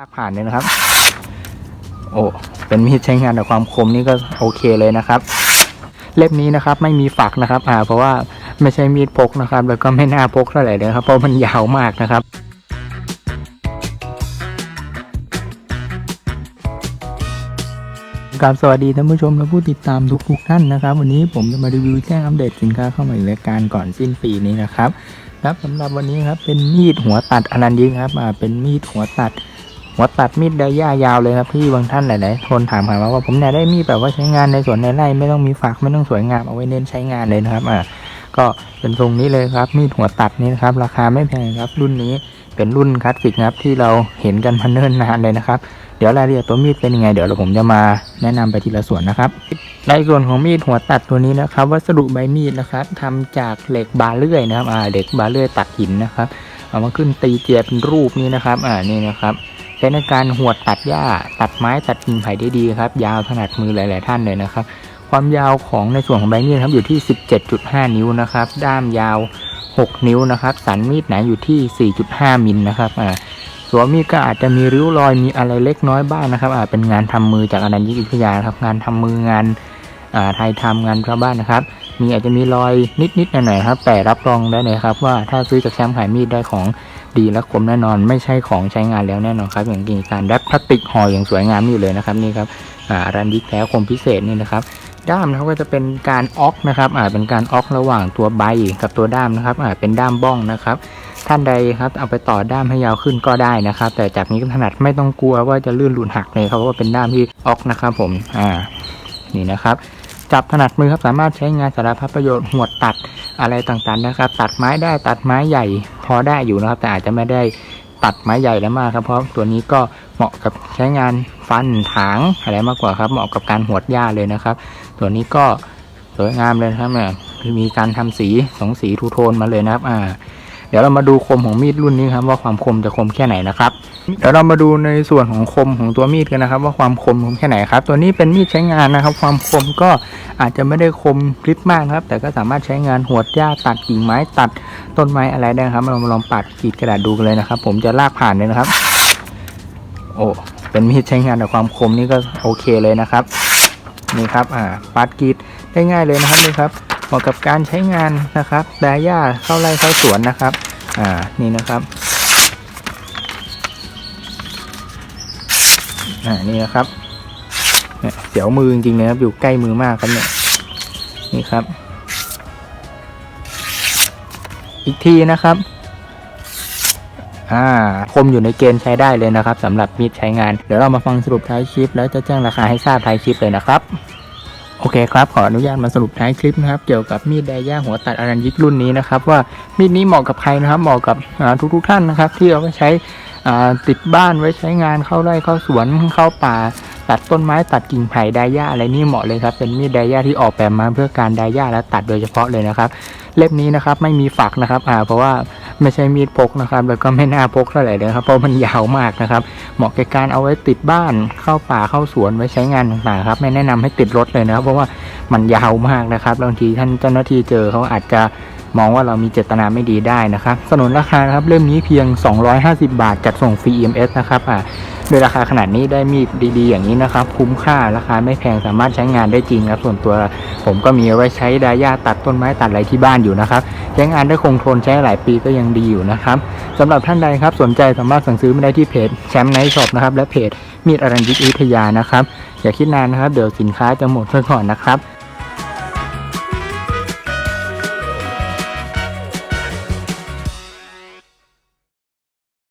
ลากผ่านเลยนะครับ โอ้ เป็นมีดใช้งานแต่ความคมนี่ก็โอเคเลยนะครับ เล่มนี้นะครับไม่มีฝักนะครับ อ่า เพราะว่าไม่ใช่มีดพกนะครับ แล้วก็ไม่น่าพกเท่าไหร่เลยครับ เพราะมันยาวมากนะครับการสวัสดีท่านผู้ชมและผู้ติดตามทุกๆท่านนะครับ วันนี้ผมจะมารีวิวแจ้งอัปเดตสินค้าเข้ามาอีกรายการก่อนสิ้นปีนี้นะครับ ครับสำหรับวันนี้ครับเป็นมีดหัวตัดอนันยิงครับ อ่า เป็นมีดหัวตัด หัวตัดมีดไดย่ายาวเลยครับที่บางท่านหลายๆคนถามหามาว่าผมอยากได้มีดแบบว่าใช้งานในสวนในไร่ไม่ต้องมีฝักไม่ต้องสวยงามเอาไว้เน้นใช้งานเลยนะครับอ่าก็เป็นทรงนี้เลยครับ มีดหัวตัดนี้นะครับ ราคาไม่แพงครับ รุ่นนี้เป็นรุ่นคลาสสิกครับที่เราเห็นกันมาเนิ่นนานเลยนะครับเดี๋ยวรายละเอียดตัวมีดเป็นยังไงเดี๋ยวเราผมจะมาแนะนำไปทีละส่วนนะครับ ในส่วนของมีดหัวตัดตัวนี้นะครับ วัสดุใบมีดนะครับทำจากเหล็กบาเลื่อยนะครับอ่าเหล็กบาเลื่อยตัดหินนะครับ เอามาขึ้นตีเจียเป็นรูปนี้นะครับ อ่านี่นะครับ ใช้ในการหวดตัดหญ้า ตัดไม้ตัดกิ่งไผ่ได้ดีครับ ยาวถนัดมือหลาย ๆ ท่านเลยนะครับ ความยาวของในส่วนของใบมีดครับอยู่ที่ 17.5 นิ้วนะครับ ด้ามยาว 6 นิ้วนะครับ สันมีดหนาอยู่ที่ 4.5 มิลนะครับอ่าส่วนมีดก็อาจจะมีริ้วรอยมีอะไรเล็กน้อยบ้างนะครับอาจเป็นงานทำมือจากอนันยิกวิทยาครับงานทำมืองานอ่าไทยทำงานชาวบ้านนะครับ มีอาจจะมีรอยนิดๆหน่อยๆครับ แต่รับรองได้เลยครับว่าถ้าซื้อจากแชมป์ขายมีดได้ของ ดีและคมแน่นอน ไม่ใช่ของใช้งานแล้วแน่นอนครับ อย่างมีการแรปพลาสติกห่ออย่างสวยงามอยู่เลยนะครับนี่ครับอ่าอนันต์ยิกแท้คมพิเศษนี่นะครับด้ามนะครับก็จะเป็นการออกนะครับอาจเป็นการออกระหว่างตัวใบกับตัวด้ามนะครับอาจเป็นด้ามบ้องนะครับท่านใดครับเอาไปต่อด้ามให้ยาวขึ้นก็ได้นะครับ แต่จากนี้ก็ถนัดไม่ต้องกลัวว่าจะลื่นหลุดหักเลยครับเพราะว่าเป็นด้ามที่ออกนะครับผมอ่านี่นะครับ จับถนัดมือครับสามารถใช้งานสารพัดประโยชน์หวดตัดอะไรต่างๆนะครับ ตัดไม้ได้ตัดไม้ใหญ่พอได้อยู่นะครับ แต่อาจจะไม่ได้ตัดไม้ใหญ่แล้วมากครับเพราะตัวนี้ก็เหมาะกับใช้งานฟันถางอะไรมากกว่าครับ เหมาะกับการหวดหญ้าเลยนะครับ ตัวนี้ก็สวยงามเลยครับเนี่ยมีการทำสีสองสีทูโทนมาเลยนะครับอ่า ดี๋ยวเรามาดูคมของมีดรุ่นนี้ครับว่าความคมจะคมแค่ไหนนะครับ เดี๋ยวเรามาดูในส่วนของคมของตัวมีดกันนะครับ ว่าความคมคมแค่ไหนครับ ตัวนี้เป็นมีดใช้งานนะครับ ความคมก็อาจจะไม่ได้คมริบมากครับ แต่ก็สามารถใช้งานหวดหญ้าตัดกิ่งไม้ตัดต้นไม้อะไรได้ครับ เรามาลองปัดขีดกระดาษดูกันเลยนะครับ ผมจะลากผ่านเลยนะครับ โอ้เป็นมีดใช้งานแต่ความคมนี่ก็โอเคเลยนะครับนี่ครับอ่าปัดกีดได้ง่ายเลยนะครับนี่ครับ เหมาะกับการใช้งานนะครับแดหญ้าเข้าไร่เข้าสวนนะครับ อ่า นี่นะครับ อ่า นี่นะครับเนี่ยเสียวมือจริงๆเลยครับ อยู่ใกล้มือมากครับเนี่ย นี่ครับ อีกทีนะครับ อ่า คมอยู่ในเกณฑ์ใช้ได้เลยนะครับสำหรับมีดใช้งาน เดี๋ยวเรามาฟังสรุปท้ายคลิป แล้วจะแจ้งราคาให้ทราบท้ายคลิปเลยนะครับ โอเคครับขออนุญาตมาสรุปท้ายคลิปนะครับ เกี่ยวกับมีดไดย่าหัวตัดอรัญยิกรุ่นนี้นะครับ ว่ามีดนี้เหมาะกับใครนะครับ เหมาะกับอ่าทุกท่านนะครับ ที่เอาไปใช้ติดบ้านไว้ใช้งานเข้าไร่เข้าสวนเข้าป่า ตัดต้นไม้ตัดกิ่งไผ่ไดย่าอะไรนี่เหมาะเลยครับ เป็นมีดไดย่าที่ออกแบบมาเพื่อการไดย่าและตัดโดยเฉพาะเลยนะครับ เล่มนี้นะครับไม่มีฝักนะครับเพราะว่า ไม่ใช่มีดพกนะครับ แล้วก็ไม่น่าพกเท่าไหร่เลยครับ เพราะมันยาวมากนะครับ เหมาะแก่การเอาไว้ติดบ้าน เข้าป่าเข้าสวนไว้ใช้งานต่างๆครับ ไม่แนะนำให้ติดรถเลยนะครับ เพราะว่ามันยาวมากนะครับ บางทีท่านเจ้าหน้าที่เจอเขาอาจจะมองว่าเรามีเจตนาไม่ดีได้นะครับ สนุนราคาครับเล่มนี้เพียง 250 บาทจัดส่งฟรี EMS นะครับอ่า ด้วยราคาขนาดนี้ได้มีดดีๆ อย่างนี้นะครับ คุ้มค่าราคาไม่แพงสามารถใช้งานได้จริงครับส่วนตัวผมก็มีไว้ใช้ดายาตัดต้นไม้ตัดอะไรที่บ้านอยู่นะครับใช้งานได้คงทนใช้หลายปีก็ยังดีอยู่นะครับสำหรับท่านใดครับสนใจสามารถสั่งซื้อมาได้ที่เพจแชมป์ไนท์ช็อปนะครับและเพจมีดอรัญยิกวิทยานะครับอย่าคิดนานนะครับเดี๋ยวสินค้าจะหมดซะก่อนนะครับ